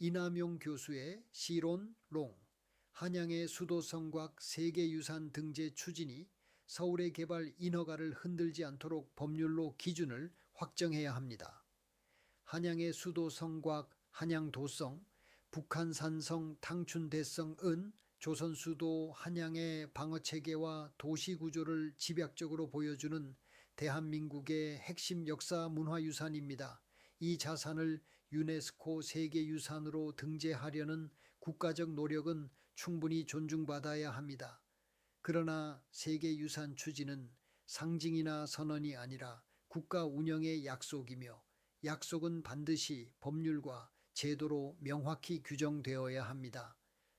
이남용 교수의 시론 롱 한양의 수도성곽 세계유산 등재 추진이 서울의 개발 인허가를 흔들지 않도록 법률로 기준을 확정해야 합니다. 한양의 수도성곽 한양도성, 북한산성 탕춘대성은 조선 수도 한양의 방어체계와 도시구조를 집약적으로 보여주는 대한민국의 핵심 역사 문화유산입니다. 이 자산을 유네스코 세계유산으로 등재하려는 국가적 노력은 충분히 존중받아야 합니다. 그러나 세계유산 추진은 상징이나 선언이 아니라 국가 운영의 약속이며 약속은 반드시 법률과 제도로 명확히 규정되어야 합니다.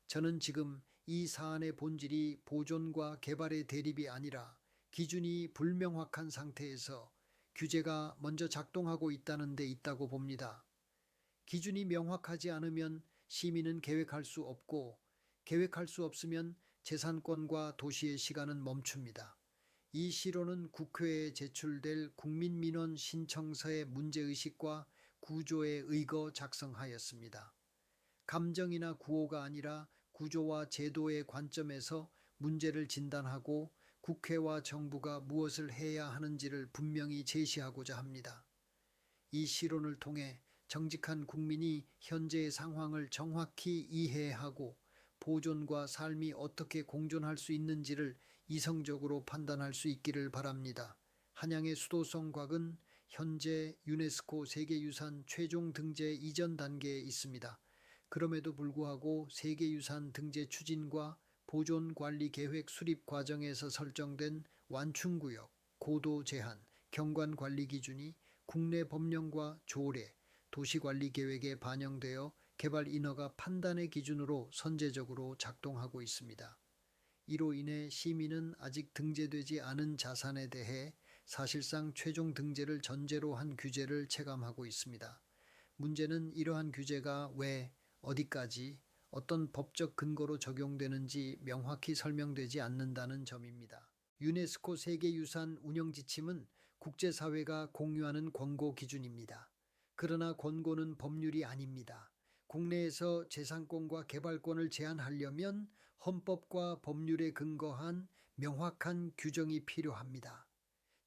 저는 지금 이 사안의 본질이 보존과 개발의 대립이 아니라 기준이 불명확한 상태에서 규제가 먼저 작동하고 있다는 데 있다고 봅니다. 기준이 명확하지 않으면 시민은 계획할 수 없고 계획할 수 없으면 재산권과 도시의 시간은 멈춥니다. 이 시로는 국회에 제출될 국민민원 신청서의 문제의식과 구조에 의거 작성하였습니다. 감정이나 구호가 아니라 구조와 제도의 관점에서 문제를 진단하고 국회와 정부가 무엇을 해야 하는지를 분명히 제시하고자 합니다. 이 시론을 통해 정직한 국민이 현재의 상황을 정확히 이해하고 보존과 삶이 어떻게 공존할 수 있는지를 이성적으로 판단할 수 있기를 바랍니다. 한양의 수도성 곽은 현재 유네스코 세계유산 최종 등재 이전 단계에 있습니다. 그럼에도 불구하고 세계유산 등재 추진과 보존 관리 계획 수립 과정에서 설정된 완충구역, 고도 제한, 경관 관리 기준이 국내 법령과 조례, 도시관리 계획에 반영되어 개발 인허가 판단의 기준으로 선제적으로 작동하고 있습니다. 이로 인해 시민은 아직 등재되지 않은 자산에 대해 사실상 최종 등재를 전제로 한 규제를 체감하고 있습니다. 문제는 이러한 규제가 왜, 어디까지, 어떤 법적 근거로 적용되는지 명확히 설명되지 않는다는 점입니다. 유네스코 세계유산 운영 지침은 국제사회가 공유하는 권고 기준입니다. 그러나 권고는 법률이 아닙니다. 국내에서 재산권과 개발권을 제한하려면 헌법과 법률에 근거한 명확한 규정이 필요합니다.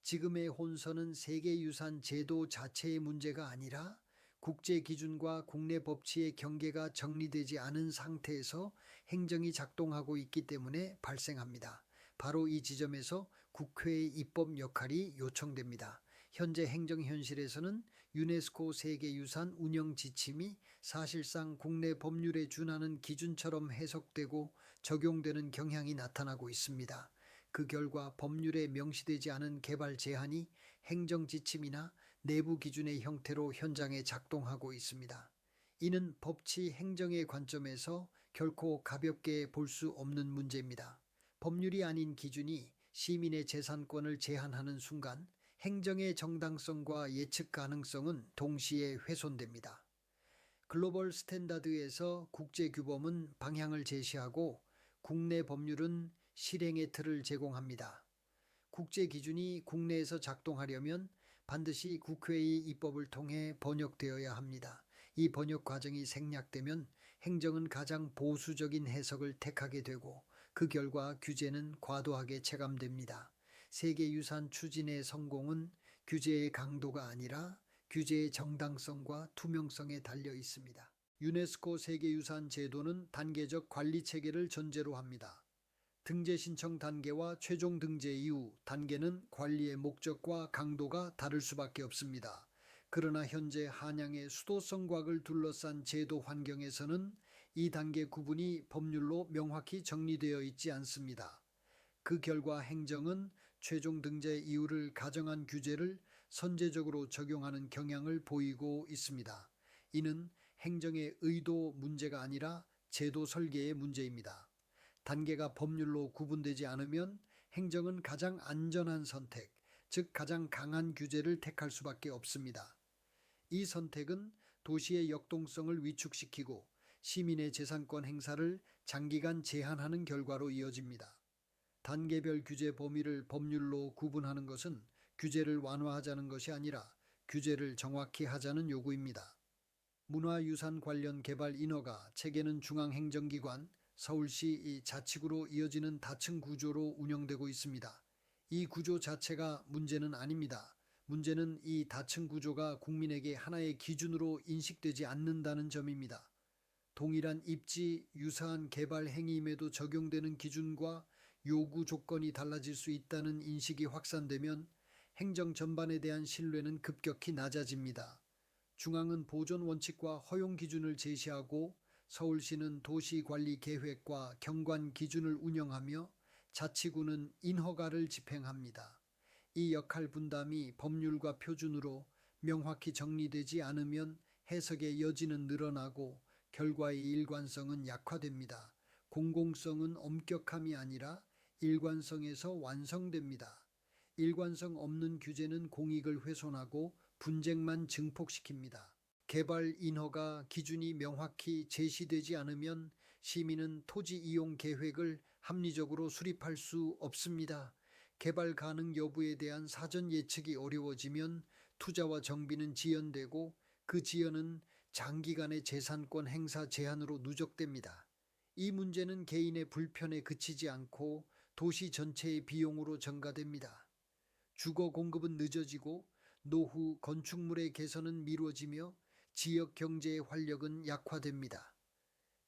지금의 혼선은 세계유산 제도 자체의 문제가 아니라 국제 기준과 국내 법치의 경계가 정리되지 않은 상태에서 행정이 작동하고 있기 때문에 발생합니다. 바로 이 지점에서 국회의 입법 역할이 요청됩니다. 현재 행정 현실에서는 유네스코 세계유산 운영 지침이 사실상 국내 법률에 준하는 기준처럼 해석되고 적용되는 경향이 나타나고 있습니다. 그 결과 법률에 명시되지 않은 개발 제한이 행정 지침이나 내부 기준의 형태로 현장에 작동하고 있습니다. 이는 법치 행정의 관점에서 결코 가볍게 볼 수 없는 문제입니다. 법률이 아닌 기준이 시민의 재산권을 제한하는 순간 행정의 정당성과 예측 가능성은 동시에 훼손됩니다. 글로벌 스탠다드에서 국제 규범은 방향을 제시하고 국내 법률은 실행의 틀을 제공합니다. 국제 기준이 국내에서 작동하려면 반드시 국회의 입법을 통해 번역되어야 합니다. 이 번역 과정이 생략되면 행정은 가장 보수적인 해석을 택하게 되고 그 결과 규제는 과도하게 체감됩니다. 세계유산 추진의 성공은 규제의 강도가 아니라 규제의 정당성과 투명성에 달려 있습니다. 유네스코 세계유산 제도는 단계적 관리 체계를 전제로 합니다. 등재 신청 단계와 최종 등재 이후 단계는 관리의 목적과 강도가 다를 수밖에 없습니다. 그러나 현재 한양의 수도성곽을 둘러싼 제도 환경에서는 이 단계 구분이 법률로 명확히 정리되어 있지 않습니다. 그 결과 행정은 최종 등재 이유를 가정한 규제를 선제적으로 적용하는 경향을 보이고 있습니다. 이는 행정의 의도 문제가 아니라 제도 설계의 문제입니다. 단계가 법률로 구분되지 않으면 행정은 가장 안전한 선택, 즉 가장 강한 규제를 택할 수밖에 없습니다. 이 선택은 도시의 역동성을 위축시키고 시민의 재산권 행사를 장기간 제한하는 결과로 이어집니다. 단계별 규제 범위를 법률로 구분하는 것은 규제를 완화하자는 것이 아니라 규제를 정확히 하자는 요구입니다. 문화유산 관련 개발 인허가 체계는 중앙행정기관, 서울시 이 자치구로 이어지는 다층 구조로 운영되고 있습니다. 이 구조 자체가 문제는 아닙니다. 문제는 이 다층 구조가 국민에게 하나의 기준으로 인식되지 않는다는 점입니다. 동일한 입지, 유사한 개발 행위임에도 적용되는 기준과 요구 조건이 달라질 수 있다는 인식이 확산되면 행정 전반에 대한 신뢰는 급격히 낮아집니다. 중앙은 보존 원칙과 허용 기준을 제시하고 서울시는 도시 관리 계획과 경관 기준을 운영하며 자치구는 인허가를 집행합니다. 이 역할 분담이 법률과 표준으로 명확히 정리되지 않으면 해석의 여지는 늘어나고 결과의 일관성은 약화됩니다. 공공성은 엄격함이 아니라 일관성에서 완성됩니다. 일관성 없는 규제는 공익을 훼손하고 분쟁만 증폭시킵니다. 개발 인허가 기준이 명확히 제시되지 않으면 시민은 토지 이용 계획을 합리적으로 수립할 수 없습니다. 개발 가능 여부에 대한 사전 예측이 어려워지면 투자와 정비는 지연되고 그 지연은 장기간의 재산권 행사 제한으로 누적됩니다. 이 문제는 개인의 불편에 그치지 않고 도시 전체의 비용으로 전가됩니다. 주거 공급은 늦어지고 노후 건축물의 개선은 미뤄지며 지역 경제의 활력은 약화됩니다.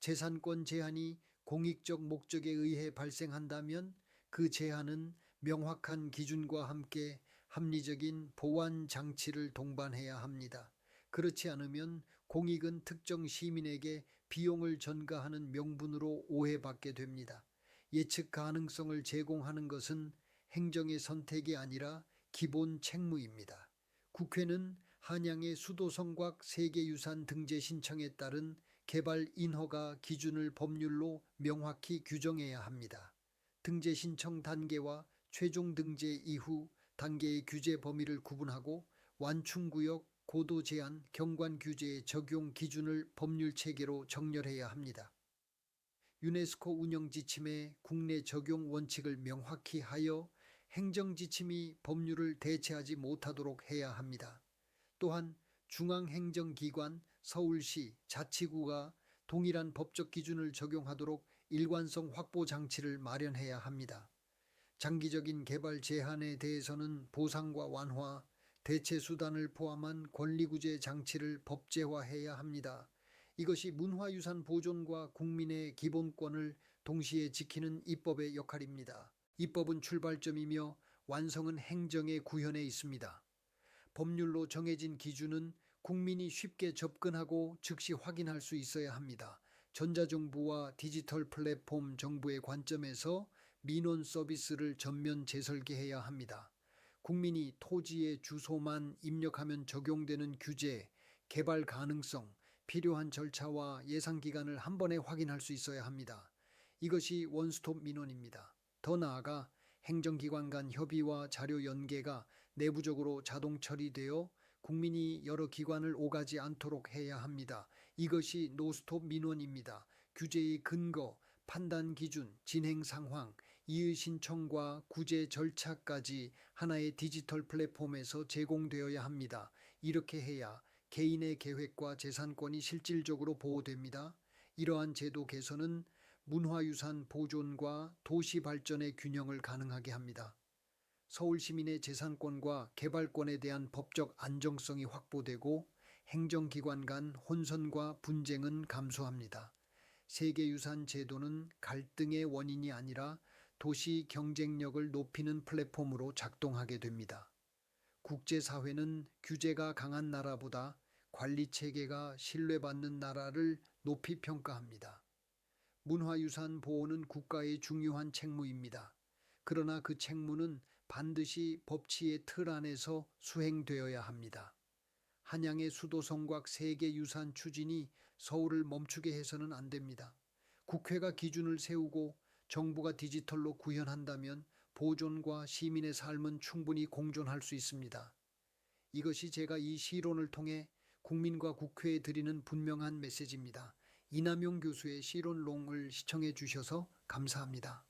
재산권 제한이 공익적 목적에 의해 발생한다면 그 제한은 명확한 기준과 함께 합리적인 보완 장치를 동반해야 합니다. 그렇지 않으면 공익은 특정 시민에게 비용을 전가하는 명분으로 오해받게 됩니다. 예측 가능성을 제공하는 것은 행정의 선택이 아니라 기본 책무입니다. 국회는 한양의 수도성곽 세계유산 등재 신청에 따른 개발 인허가 기준을 법률로 명확히 규정해야 합니다. 등재 신청 단계와 최종 등재 이후 단계의 규제 범위를 구분하고 완충구역, 고도 제한, 경관 규제의 적용 기준을 법률 체계로 정렬해야 합니다. 유네스코 운영 지침에 국내 적용 원칙을 명확히 하여 행정 지침이 법률을 대체하지 못하도록 해야 합니다. 또한 중앙행정기관 서울시 자치구가 동일한 법적 기준을 적용하도록 일관성 확보 장치를 마련해야 합니다. 장기적인 개발 제한에 대해서는 보상과 완화, 대체 수단을 포함한 권리구제 장치를 법제화해야 합니다. 이것이 문화유산 보존과 국민의 기본권을 동시에 지키는 입법의 역할입니다. 입법은 출발점이며 완성은 행정의 구현에 있습니다. 법률로 정해진 기준은 국민이 쉽게 접근하고 즉시 확인할 수 있어야 합니다. 전자정부와 디지털 플랫폼 정부의 관점에서 민원 서비스를 전면 재설계해야 합니다. 국민이 토지의 주소만 입력하면 적용되는 규제, 개발 가능성, 필요한 절차와 예상 기간을 한 번에 확인할 수 있어야 합니다. 이것이 원스톱 민원입니다. 더 나아가 행정기관 간 협의와 자료 연계가 내부적으로 자동 처리되어 국민이 여러 기관을 오가지 않도록 해야 합니다. 이것이 노스톱 민원입니다. 규제의 근거, 판단 기준, 진행 상황, 이의 신청과 구제 절차까지 하나의 디지털 플랫폼에서 제공되어야 합니다. 이렇게 해야 개인의 계획과 재산권이 실질적으로 보호됩니다. 이러한 제도 개선은 문화유산 보존과 도시 발전의 균형을 가능하게 합니다. 서울 시민의 재산권과 개발권에 대한 법적 안정성이 확보되고 행정기관 간 혼선과 분쟁은 감소합니다. 세계유산 제도는 갈등의 원인이 아니라 도시 경쟁력을 높이는 플랫폼으로 작동하게 됩니다. 국제사회는 규제가 강한 나라보다 관리 체계가 신뢰받는 나라를 높이 평가합니다. 문화유산 보호는 국가의 중요한 책무입니다. 그러나 그 책무는 반드시 법치의 틀 안에서 수행되어야 합니다. 한양의 수도성곽 세계유산 추진이 서울을 멈추게 해서는 안 됩니다. 국회가 기준을 세우고 정부가 디지털로 구현한다면 보존과 시민의 삶은 충분히 공존할 수 있습니다. 이것이 제가 이 시론을 통해 국민과 국회에 드리는 분명한 메시지입니다. 이남용 교수의 시론롱을 시청해 주셔서 감사합니다.